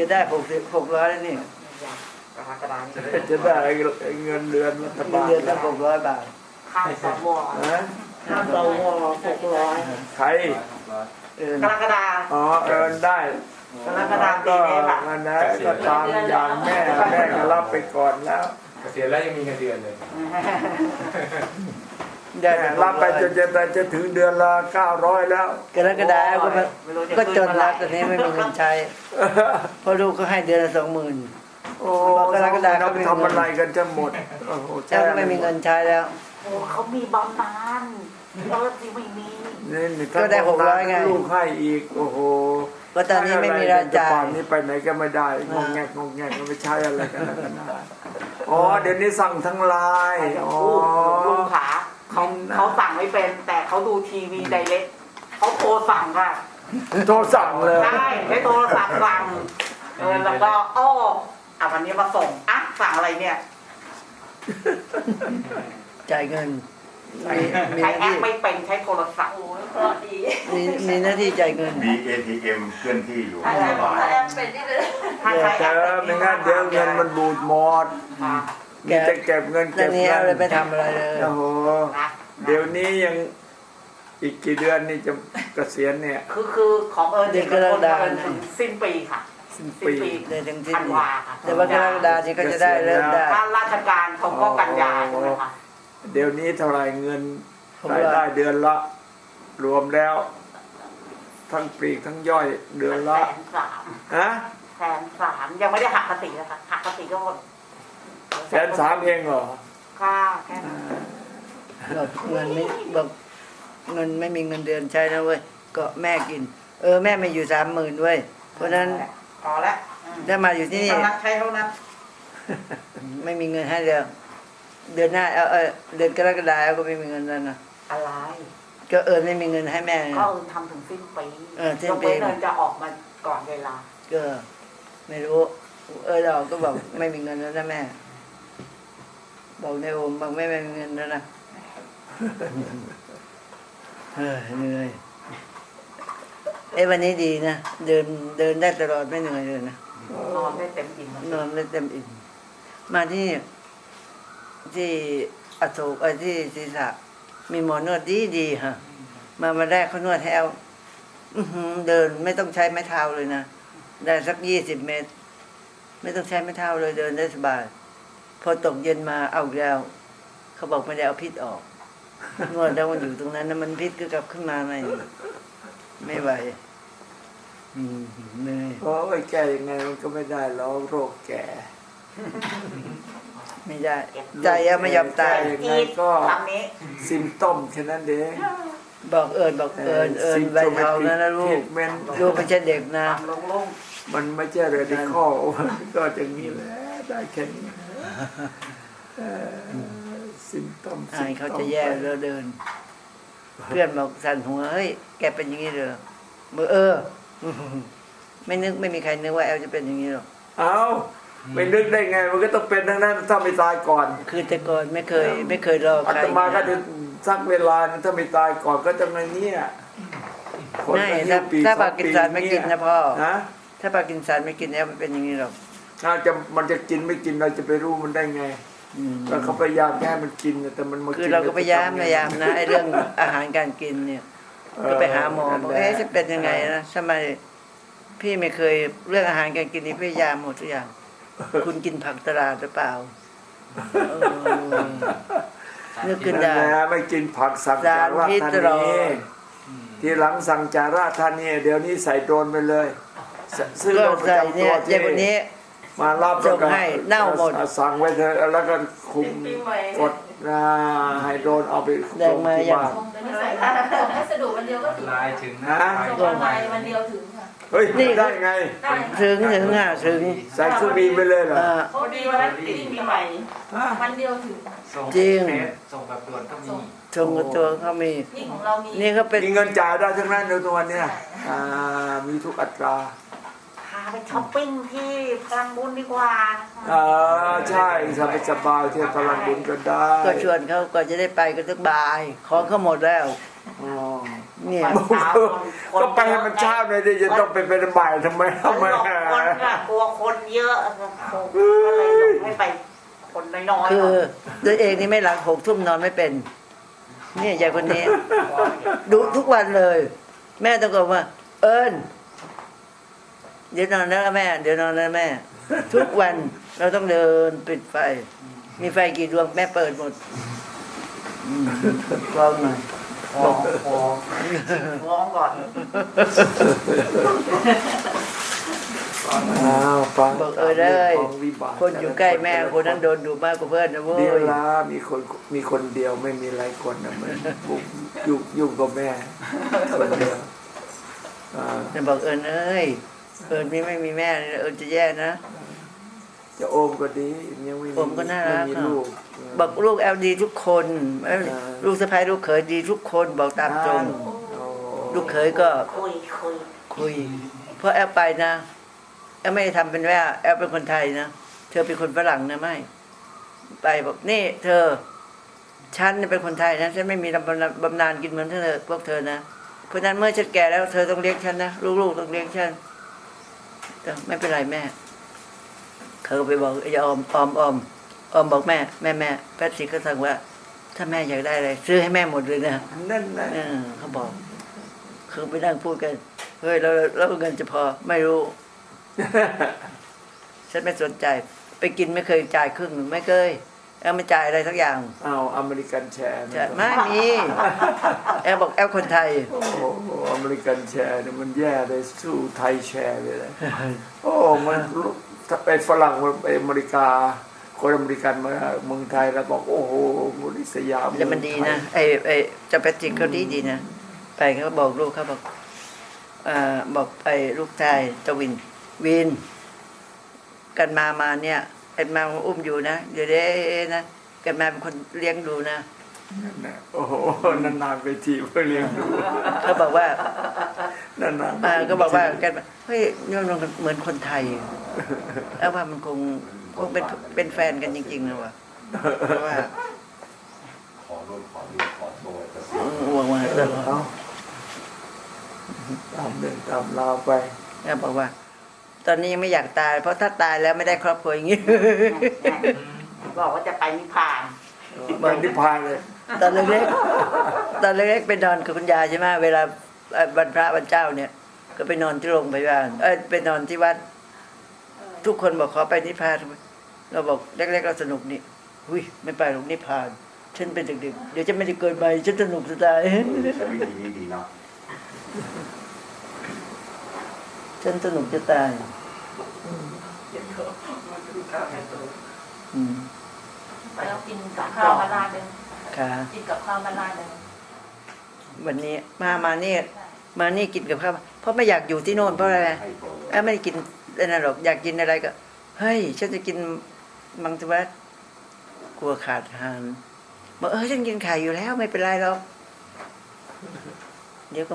จะได้หกสิบหกร้อยแล้วนี่กรกฎาคมจะได้เงินเดือนรัฐบาลเดือนละหกร้อยบาทข้าวสวนะข้าวสวหกร้อยใครร้อยเออกรกฎาคมอ๋อเอินได้กรกฎาคมปีก็นี้ค่ะมันนะก็ตามอย่างแม่แม่ก็รับไปก่อนแล้วเกษียณแล้วยังมีเงินเดือนเลย ได้รับไปจนจะได้จะถึงเดือนละเก้าร้อยแล้วกรกฎาคมก็จนแล้วตอนนี้ไม่มีเงินใช้เพราะลูกก็ให้เดือนละสองหมื่นโอ้กรกฎาคมเราไปทำอะไรกันจะหมดโอ้โหเจ้าก็ไม่มีเงินใช้แล้วโอ้เขามีบำนาญเออที่ไม่มีนี่นี่ก็ได้หกร้อยไงลูกให้อีกโอ้โหก็ตอนนี้ไม่มีรายจ่ายป่านนี้ไปไหนก็ไม่ได้งงแงกงงแงกก็ไม่ใช่อะไรกันแล้วกันนะอ๋อเดี๋ยวนี้สั่งทั้งไลน์อ๋อลุงขา เขาเขาสั่งไม่เป็น แต่เขาดูทีวีไดเรกเขาโทรสั่งค่ะโทรสั่งเลยใช่ให้โทรศัพท์สั่งเออแล้วก็อ้ออะวันนี้มาส่งอะสั่งอะไรเนี่ยจ่ายเงินมีมีหใช้น้าแอที่ปไม่เป็นใช้โทรศัพท์มีมีหน้าที่จ่ายเงิน มี ATM เคลื่อนที่อยู่ใช่สบายถ้าใช้แอเจปอไม่งั้นเดี๋ยวเงินมันบูดหมด ค่ะ มีแต่เก็บเงินตอเก็นบนี้เงิเอาเลยไปนทำอะไรเลย โอ้โหนะเดี๋ยวนี้ยังอีกกี่เดือนนี่จะเกษียณเนี่ย คือคือของเอิญเนี่ยเป็นคนเอิญถึงสิ้นปีค่ะสิ้นสิ้นปีปีเลยถึงที่ธันวาค่ะแต่ว่ากรกฎาที่ก็จะได้เริ่มได้ถ้าราชการเขาก็กันยาใช่ไหมคะเดี๋ยวนี้เท่าไหรเงินผมรายว่าได้เดือนละ รวมแล้ว ทั้งปลีกทั้งย่อยเดือนแสละนสามฮะแสนสามยังไม่ได้หักภาษีนะคะหักภาษีก็หมด แสนสามเองเหรอค่าแค่นั้นบอกเงินไม่บอกเงินไม่มีเงินเดือนใช้นะเว้ยก็แม่กิน เออแม่ไม่อยู่สามหมื่นเว้ยเพราะฉะนั้นพอแล้วอืมถ้ามาอยู่ที่นี่เท่านั้นใช้เท่านั้นไม่มีเงินให้เลยเดือนหน้าเออเออเดือนกรกฎาคมก็ไม่มีเงินแล้วนะอะไร ก็เอิญไม่มีเงินให้แม่ไงก็เอิญทำถึงสิ้นปีเออสิ้นปียกเว้นเอิญจะออกมาก่อนเวลาก็ไม่รู้ เออเราก็บอกไม่มีเงินแล้วนะแม่ บอกในโอมบอกแม่ไม่มีเงินแล้วนะเฮ้ยเหนื่อยเอ้วันนี้ดีนะ เดินเดินได้ตลอดไม่เหนื่อยเลยนะนอนได้เต็มอิ่มนอนได้เต็มอิ่มมาที่ที่อโศกเอ้ยที่ศีรษะมีหมอนวดดีดีๆฮะมามาแรกเขานวดให้เอาอื้อหือเดินไม่ต้องใช้ไม้เท้าเลยนะ ได้สักยี่สิบเมตร ไม่ต้องใช้ไม้เท้าเลยเดินได้สบาย พอตกเย็นมาเอาอีกแล้ว เขาบอกไม่ได้เอาพิษออกนวดแล้วมันอยู่ตรงนั้นนะมันพิษก็กลับขึ้นมาไม่ไม่ไหวอืมเหนื่อยโอ้ยแก่ยังไงมันก็ไม่ได้หรอกโรคแก่ไม่ได้ ใจอะไม่ยอมตาย ยังไงจี๊ดก็คำนี้ซิมต้มแค่นั้นเองบอกเอิญบอกเอิญเอิญใบเทานะนะลูกเมนลูกไม่ใช่เด็กนะทำโล่งมันไม่ใช่เรดิคอลก็อย่างนี้แหละได้แค่นี้ ซิมต้มอายเขาจะแย่แล้วเดิน เพื่อนบอกสั่นหัวเฮ้ยแกเป็นอย่างนี้เลยเมื่อเออ ไม่นึกไม่มีใครนึกว่าแอลจะเป็นอย่างนี้หรอกเอาไม่นึกได้ไง มันก็ต้องเป็นทั้งนั้นถ้าไม่ตายก่อน คือแต่ก่อนไม่เคย ไม่เคยรออาใครตมาก็จะสักเวลานึงถ้าไม่ตายก่อนก็จะไงเนี่ยคนไม่อายุถ้าปีถ้าสองปากินสานไม่กินนะพ่อฮะถ้าปากินสานไม่กินแอลมันเป็นอย่างนี้หรอก ถ้าจะมันจะกินไม่กินเราจะไปรู้มันได้ไงอืมแล้วเขาพยายามแค่มันกินแต่มันมากินคือเราก็พยายามพยายามนะไอ้เรื่องอาหารการกินเนี่ย ก็ไปหาหมอบอกเอ๊ะจะเป็นยังไงนะทำไมพี่ไม่เคยเรื่องอาหารการกินนี่พยายามหมดทุกอย่าง คุณกินผักตลาดหรือเปล่าเออนึกขึ้นนั่นได้แหละไม่กินผักสั่งจาราสารพิษธาตลอนีดทีหลังสั่งจาราธานีเดี๋ยวนี้ใส่โดรนไปเลยสซื้อก็รถประใส่จำตัเนี่วยเจ้าคนนี้ มารับส่งให้เน่าหมดสั่งไว้เถอะแล้วก็คุมกดอ่าให้โดรนเอาไปแดงมายังส่ที่บ้นส่งพัสดุวันเดียวก็ถึงลายถึงนะฮะส่งไปวันเดียวถึงค่ะ เฮ้ยนี่ ได้ไง ได้ถึงถึงอะถึงใส่เครื่องบินไปเลยเหรอ อ่าพอดีวันนั้นติดปีใหม่ฮะวันเดียวถึงส่งจริง เฟซส่งแบบด่วนก็มีชงกับตัวเขามี นี่ของเรามี นี่เขาเป็น มีเงินจ่ายได้ทั้งนั้นในตัวเนี้ยอ่ามีทุกอัตราค่ะ ไปช้อปปิ้งที่พลังบุญดีกว่าเออใช่สบายสบายๆเที่ยวพลังบุญก็ได้ก็ชวนเขาก็จะได้ไปก็ต้องบาย ของเขาหมดแล้วอ๋อเนี่ยวันเช้าคนก็ไปให้มันเช้าหน่อยดิจะต้องไปเป็นบ่ายทำไมคนทำไมหลงคนอะกลัวคนเยอะก็เลยหลงให้ไปคนน้อยๆคือตัวเองนี่ไม่หลังหกทุ่มนอนไม่เป็น เนี่ยยายคนนี้ดูทุกวันเลย แม่ต้องบอกว่า เอิญ เดี๋ยวนอนแล้วแม่ เดี๋ยวนอนแล้วแม่ ทุกวันเราต้องเดินปิดไฟ มีไฟกี่ดวงแม่เปิดหมดอืมกลองหน่อยฟ้องฟ้องฟ้องก่อนอ้าวฟังบอกเออเลยของวิบากคนอยู่ใกล้แม่คนนั้นโดนดูมากกว่าเพื่อนนะเว้เดียวยละมีคนมีคนเดียวไม่มีหลายคนนะมันบุกยุ่งยุ่งกับแม่คนเดียวอ่าจะบอกเอิญเอ้ย เอิญมีไม่มีแม่เอิญจะแย่นะ จะโอมก็ดียังไม่มีโอมก็น่ารักไม่มีอะลูกบอกลูกแอลดีทุกคนเอ้ยอ่า ลูกสะพ้ายลูกเขยดีทุกคนบอกตามตรงโอ้ลูกเขยก็คุยคุยคุย เพราะแอลไปนะแอลไม่ได้ทำเป็นว่าแอลเป็นคนไทยนะเธอเป็นคนฝรั่งนะไม่ ไปบอกนี่ เธอ ฉันเนี่ยเป็นคนไทยนะฉันไม่มีบำนาญบำนาญกินเหมือนเธอพวกเธอนะเพราะฉะนั้นเมื่อฉันแก่แล้วเธอต้องเลี้ยงฉันนะลูกๆต้องเลี้ยงฉันแต่ ไม่เป็นไรแม่เขาก็ไปบอกไอ้ออมออมออมออมบอกแม่ แม่แม่แพทริกก็สั่งว่า ถ้าแม่อยากได้อะไรซื้อให้แม่หมดเลยนะนั่นนะเออเขาบอกคือไปนั่งพูดกันเฮ้ยแล้วแล้วเงินจะพอไม่รู้ ฉันไม่สนใจ ไปกินไม่เคยจ่ายครึ่งหนึ่งไม่เคย แอลไม่จ่ายอะไรสักอย่างเอาอเมริกันแชร์นะจะไม่มี แอลบอกแอลคนไทย โอ้โหอเมริกันแชร์เนี่ยมันแย่เลยสู้ไทยแชร์ไปเลยโอ้ มันถ้าไปฝรั่งมันไปอเมริกา คนอเมริกันมาเมืองไทยแล้วบอกโอ้โหบริสยามแต่มันดีนะ ไอ้ไอ้เจ้าแพทริกเขาดีดีนะ ไปเขาบอกลูกเขาบอกอ่าบอกไอ้ลูกชายตวิน วิน กันมามาเนี่ย กันมาอุ้มอยู่นะเดี๋ยวเด้นะกันมาเป็นคนเลี้ยงดูนะนั่นน่ะโอ้โหนานๆไปทีเพื่อเลี้ยงดูเขาบอกว่านานๆอ่าก็บอกว่ากันเฮ้ยนี่มันเหมือนคนไทยแล้วว่ามันคงคงเป็นเป็นแฟนกันจริงๆนะวะเพราะว่า ขอร่วมขอดูขอโทษจะหวังว่าเอาตามเดินตามราวไปแล้วบอกว่า ตอนนี้ยังไม่อยากตาย เพราะถ้าตายแล้วไม่ได้ครอบครัวอย่างนี้ บอกว่าจะไปนิพพานไปนิพพานเลยตอนเล็กๆตอนเล็กๆไปนอนกับคุณยายใช่ไหมเวลาเอ่อวันพระวันเจ้าเนี่ย ก็ไปนอนที่โรงพยาบาลเอ้ยไปนอนที่วัด ทุกคนบอกขอไปนิพพานเราบอกเล็กๆเราสนุกนี่หุยไม่ไปหรอกนิพพาน ฉันเป็นเด็กๆเดี๋ยวจะไม่ได้เกิดใหม่ฉันสนุกจะตายใช้วิธีนี้ดีเนาะ ฉันสนุกจะตายอืมไปแล้วกินกับข้าวมาลาดหนึ่งค่ะกินกับข้าวมาลาดหนึ่งวันนี้มามานี่มานี่กินกับข้าวเพราะไม่อยากอยู่ที่โน่นเพราะอะไรให้โปรเอ้ยไม่ได้กินอะไรหรอกอยากกินอะไรก็เฮ้ยฉันจะกินมังสวิรัตกลัวขาดอาหารบอกเออฉันกินไข่อยู่แล้วไม่เป็นไรหรอกเดี๋ยวก็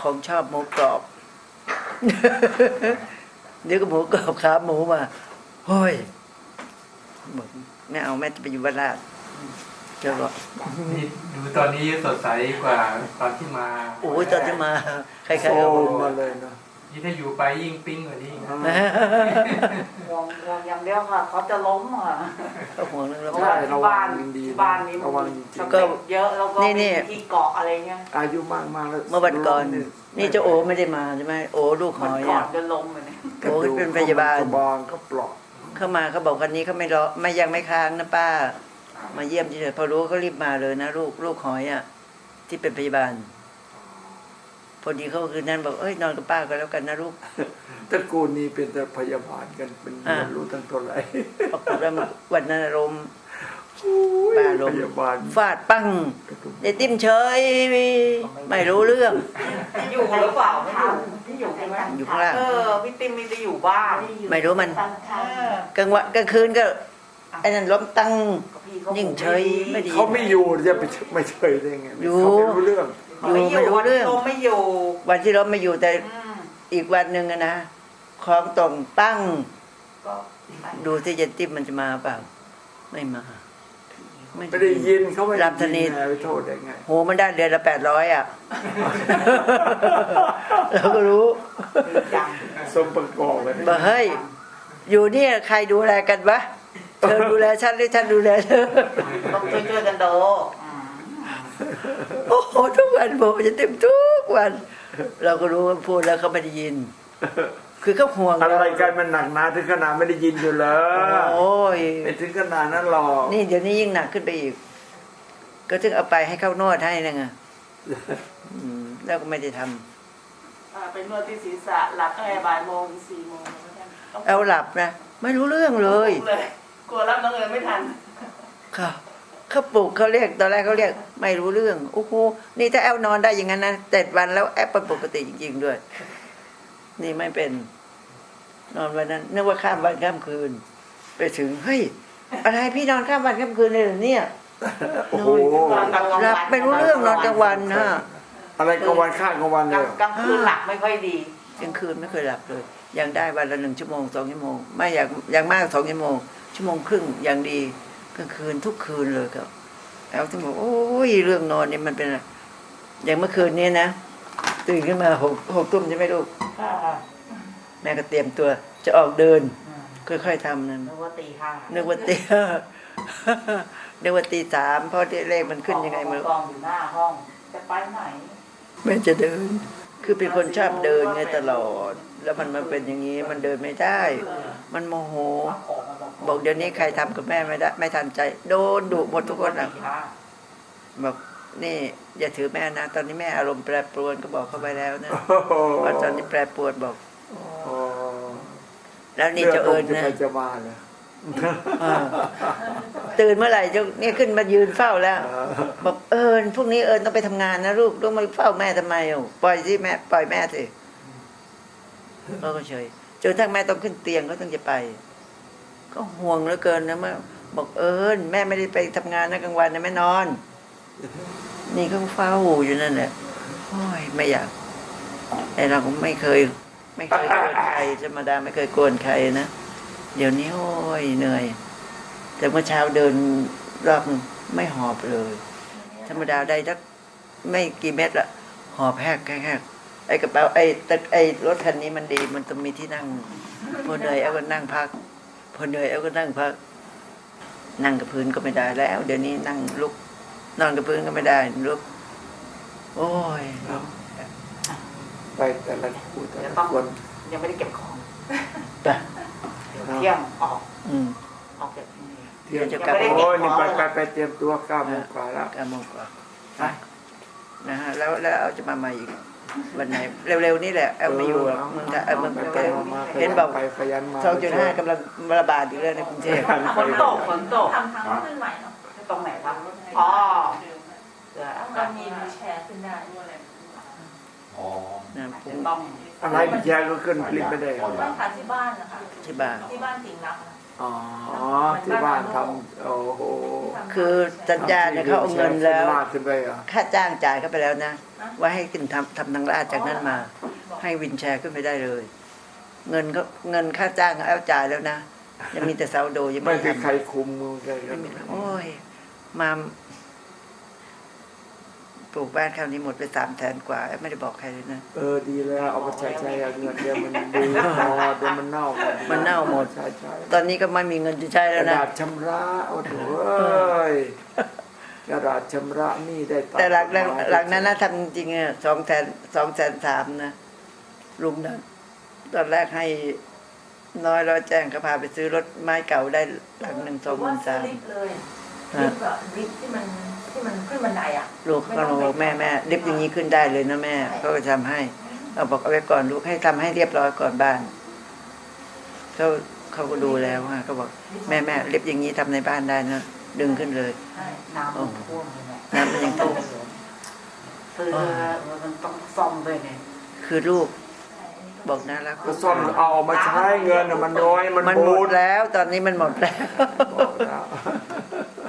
ของชอบหมูกรอบ เดี๋ยวก็หมูกรอบขาหมูมาเฮ้ยบอกไม่เอาแม่จะไปอยู่บ้านราชเจ้าบอกนี่ดูตอนนี้สดใสกว่าตอนที่มา โอ้ยตอนที่มาใครโซๆก็บอมกมาเลยนะ นี่ถ้าอยู่ไปยิ่งปิ้งกว่านี้อีกนะห่วงห่วงอย่างเดียวค่ะเขาจะล้มอะก็ห่วงเรื่องเพระราะบาว่าดที่บ้านดีที่นะบ้านนี้ระวังจสริงเต็ปเยอะแล้วก็นี่นี่ มีที่เกาะอะไรเงี้ยๆอายุมากมากๆแล้วเมื่อวันก่อน นี่เจ้าโอไม่ได้มาใช่ไหมโอลูกหมันอยก่ออะนจะล้มเลยเนี่ยกระดูกโอ้ยเป็นพยาบาล กระบองก็ปลอกเข้ามาเขาบอกวันนี้เขาไม่รอไม่ยังไม่ค้างนะป้า มาเยี่ยมเฉยๆพอรู้เขารีบมาเลยนะ ลูกลูกหอยอะที่เป็นพยาบาล พอดีเขาคืนนั้นบอกเอ้ยนอนกับป้ากันแล้วกันนะลูกตระกูลนี้เป็นแต่พยาบาลกันเป็นอ่าไม่รู้ตั้งเท่าไหร่ปรากฏว่ามันวันนั้นอารมณ์โอ้ยบ้าลมพยาบาลฟาดปั้งไอ้ติ้มเฉยไม่รู้เรื่อง อยู่หรือเปล่าไม่อยู่ที่อยู่ใช่ไหมอยู่ข้างล่างเออพี่ติมไม่ได้อยู่บ้านไม่รู้มันตั้งเอทางอกลางวันกลางคืนก็ไอ้นั่นล้มตั้งก็พี่ขายิ่งเฉยไม่ดีเขาไม่อยู่จะไปไม่เฉยได้ไงอยู่เขาไม่รู้เรื่องเขาไม่ อยู่ไม่รู้เรื่องวันที่ลมไม่อยู่วันที่ล้มไม่อยู่แต่อืมอีกวันหนึ่งอะนะของตรงปั้ง ก็ไปดูที่เย็นติ้มมันจะมาเปล่า ไม่มา ไม่ได้ยินเขาไม่รับธนิตไงไปโทษได้ไง โหมันได้เดือนละแปดร้อยอะ เราก็รู้ดีจังสมประกอบกันบอกเฮ้ย อยู่เนี่ยใครดูแลกันวะเธอดูแลฉันหรือฉันดูแลเธอต้องช่วยช่วยๆกันดูอืม โอ้โหทุกวันผมจะเต็มทุกวัน เราก็รู้ว่าพูดแล้วเขาไม่ได้ยิน คือเขาห่วงอะไรกันมันหนักหนาถึงขนาดไม่ได้ยินอยู่เลยโอ้ยไม่ถึงขนาดนั้นหรอกนี่เดี๋ยวนี้ยิ่งหนักขึ้นไปอีก ก็ถึงเอาไปให้เข้านวดให้นะไงอืมแล้วก็ไม่ได้ทำอ่าไปนวดที่ศีรษะหลับตั้งแต่บ่ายโมงถึงสี่โมงต้องเอาหลับนะไม่รู้เรื่องเลยเลยกลัวรับน้องเอิญไม่ทันค่ะ เขาปลุกเขาเรียกตอนแรกเขาเรียกไม่รู้เรื่องโอ้โหนี่ถ้าแอลนอนได้อย่างนั้นนะเจ็ดวันแล้วแอปเป็นปกติจริง ๆ ด้วย นี่ไม่เป็น นอนวันนั้นนึกว่าข้ามวันข้ามคืน ไปถึงเฮ้ยอะไรพี่นอนข้ามวันข้ามคืนเลยเหรอเนี่ยโอ้โหหลับไม่รู้เรื่องนอนกลางวันนะอะไรกลางวันข้างกลางวันกเลลางยกลางคืนหลับไม่ค่อยดีกลางคืนไม่เคยหลับเลยยังได้วันละหนึ่งชั่วโมงสองชั่วโมง ไม่อย่างอย่างมากสองชั่วโมง ชั่วโมงครึ่งอย่างดี กลางคืนทุกคืนเลยครับแล้วที่บอกโอ้ยเรื่องนอนนี่มันเป็นอะไรอย่างเมื่อคืนนี้นะตื่นขึ้นมาหกหกทุ่มใช่ไหมลูกแม่ก็เตรียมตัวจะออกเดิน ค่อยๆทำนั่นนึกว่าตีห้านึกว่าตีนึกว่าตีสามเพราะที่เลขมันขึ้นยังไงไมันกองอยู่หน้าห้องจะไปไหนแม่จะเดิน คือเป็นคนชอบเดินไงตลอด แล้วมันมาเป็นอย่างนี้มันเดินไม่ได้ มันโมโหออกมาบอกบอกเดี๋ยวนี้ใครทำกับแม่ไม่ได้ ไม่ทันใจ โดนดุหมดทุกคนอะตีห้าบอกนี่อย่าถือแม่นะ ตอนนี้แม่อารมณ์แปรปรวนก็บอกเขาไปแล้วนะโอ้โหว่าตอนนี้แปรปรวนบอกโอ้แล้วนี่จะเอิญจะนะไปจะมาเลยเออ ตื่นเมื่อไหร่จะเนี่ยขึ้นมายืนเฝ้าแล้วบอกเอิญพรุ่งนี้เอิญต้องไปทำงานนะลูกต้องมาเฝ้าแม่ทำไมอะปล่อยสิแม่ปล่อยแม่สิเขาก็เฉยจนทั้งแม่ต้องขึ้นเตียงก็ต้องจะไป ก็ห่วงเหลือเกินนะแม่บอกเอิญแม่ไม่ได้ไปทำงานนะกลางวันนะแม่นอน นี่เขาเฝ้าอยู่นั่นแหละโอ้ยไม่อยากไอเราก็ไม่เคย ไม่เคยกวนใครธรรมดาไม่เคยกวนใครนะเดี๋ยวนี้โอ้ยเหนื่อย แต่เมื่อเช้าเดินรอบหนึ่งไม่หอบเลย ธรรมดาได้สักไม่กี่เม็ดละหอบแหกแหกไอ้กระเป๋าไอ้ตึกไอ้รถคันนี้มันดีมันต้องมีที่นั่งพอเหนื่อยเอาก็นั่งพักพอเหนื่อยเอาก็นั่งพัก นั่งกับพื้นก็ไม่ได้แล้ว เดี๋ยวนี้นั่งลุก นอนกับพื้นก็ไม่ได้ลุก โอ้ยไปแต่ละคู่แต่เดี๋ยวละต้องคนยังไม่ได้เก็บของไปเดี๋ยวเที่ยงออก อืม ออกจากนี่เที่ยงเดี๋ยวจะกลับโอ้ยนี่ไปไปไปเตรียมตัวเก้าโมงกว่าแล้ว เก้าโมงกว่าไป นะฮะแล้วแล้วเอาจะมาใหม่อีกวันไหนเร็วๆนี่แหละ เอาไม่อยู่หรอกเมืองไทยเออเมืองกรุงเทพเห็นบอกไปขยันมา สองจุดห้ากำลังระบาดอยู่เลยในกรุงเทพฝนตกฝนตกทำทางขึ้นใหม่เนาะตรงไหนครับอ๋อเสือก็มีวีลแชร์ขึ้นได้อ๋อนะผจะมต้องอะไรพี่แชร์ก็ขึ้นลิฟต์ไม่ได้เหรอต้องค่ะที่บ้านนะคะ ที่บ้าน ที่บ้านสิงห์รักนะ อ๋อที่บ้านทำโอ้โหคือสัญญาเนี่ยเขาเอาเงินแล้วลากขึ้นไปเหรอค่าจ้างจ่ายเข้าไปแล้วนะ ว่าให้ขึ้นทำทำทางลาดจากนั้นมา ให้วินแชร์ขึ้นไปได้เลย เงินก็เงินค่าจ้างเอาจ่ายแล้วนะยังมีแต่เสาโดยังไม่ไม่มีทำใครคุมมือเลยไม่มีโอ้ยมาป ลูกบ้านคราวนี้หมดไปสามแสนกว่า ไม่ได้บอกใครเลยนะเออดีแล้วเอาไปใช้ใช้เอาเงินเดี๋ยวมันดีพอเดี๋ยวมันเน่าหมดมันเน่าหมดใช่ใช่ตอนนี้ก็ไม่มีเงินจะใช้กแล้วระนะดาษชำระโอ้โหเอ้ยกระดาษชำระนี่ได้ามแต่หลังหลังกฎมายหลังนั้นนะทำจริงๆอะสองแสนสองแสนสามนะรุมนั้นตอนแรกให้น้อยร้อยแจ้งเขาพาไปซื้อรถไม้เก่าได้หลังหนึ่งสองหมื่นสามลิฟต์เลยลิฟต์อะลิฟต์ที่มัน ที่มันขึ้นบันไดอะลูกเขาบอกแม่แม่ลิฟต์อย่างนี้ขึ้นได้เลยนะแม่เขาก็ทำให้เอาบอกเอาไว้ก่อนลูกให้ทำให้เรียบร้อยก่อนบ้านเขาเขาก็ดูแล้วฮะเขาบอกแม่แม่ลิฟต์อย่างนี้ทำในบ้านได้นะดึงขึ้นเลยใช่น้ำมันท่วมเลยเนี่ยน้ำมันยังท่วมเสือมันต้องซ่อมด้วยเนี่ยคือลูกบอกน่ารักก็ซ่อมเอามาใช้เงินน่ะมันน้อยมันมันหมบูดดแล้ว ตอนนี้มันหมดแล้ว บอกแล้ว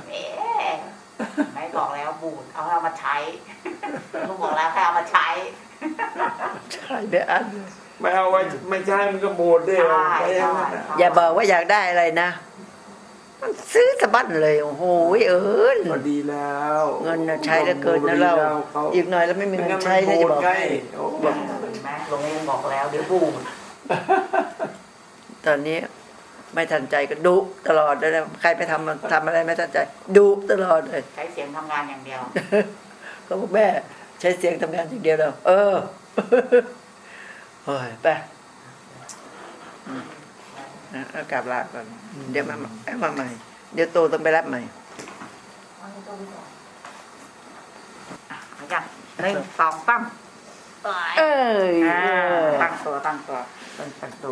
เอ๊ะไม่ บอกแล้วบูดเอาเอามาใช้ลุงบอกแล้วให้เอามาใช้ใช่เดี๋ยวอันไม่เอาไว้ไม่ใช่มันก็โบดได้ใช่ไปใช่อย่างนั้นน่ะอย่าบอกว่าอยากได้อะไรนะมันซื้อสะบั้นเลย โอ้โหเอิญก็ดีแล้ว เงินน่ะใช้เหลือเกินนะเรา อีกหน่อยแล้วไม่มีเงินใช้ไม่นะงั้นจะมันบอกโบดไงให้โอ้เห็นไหมโรงเรียนบอกแล้วเดี๋ยวบูมตอนนี้ ไม่ทันใจก็ดุตลอดเลยนะใครไปทำทำอะไรไม่ทันใจดุตลอดเลยใช้เสียงทำงานอย่างเดียว เขาบอกแม่ใช้เสียงทำงานอย่างเดียวแล้วเออโอ้ยไปอืมอะเอากลับลาก่อน เดี๋ยวมาเอามาใหม่ เดี๋ยวโตต้องไปรับใหม่เอาตัวไปก่อนเหมือนกันหนึ่งสองตั้มเอ้ยอ่าเออตั้งตัวตั้งตัวตั้งตั้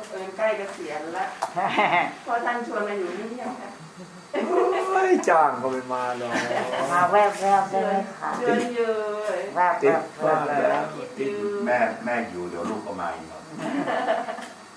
งตัวเอิญใกล้เกษียณแล้วพอท่านชวนมาอยู่นี่ยังนะไม่จ้างก็ไม่มาหรอกมาแวบแวบได้ไหมคะเดือนเยอะแวบแวติดบแวว่าบแวแล้วบติดแม่แม่อยู่เดี๋ยวลูกก็มาอีกครับ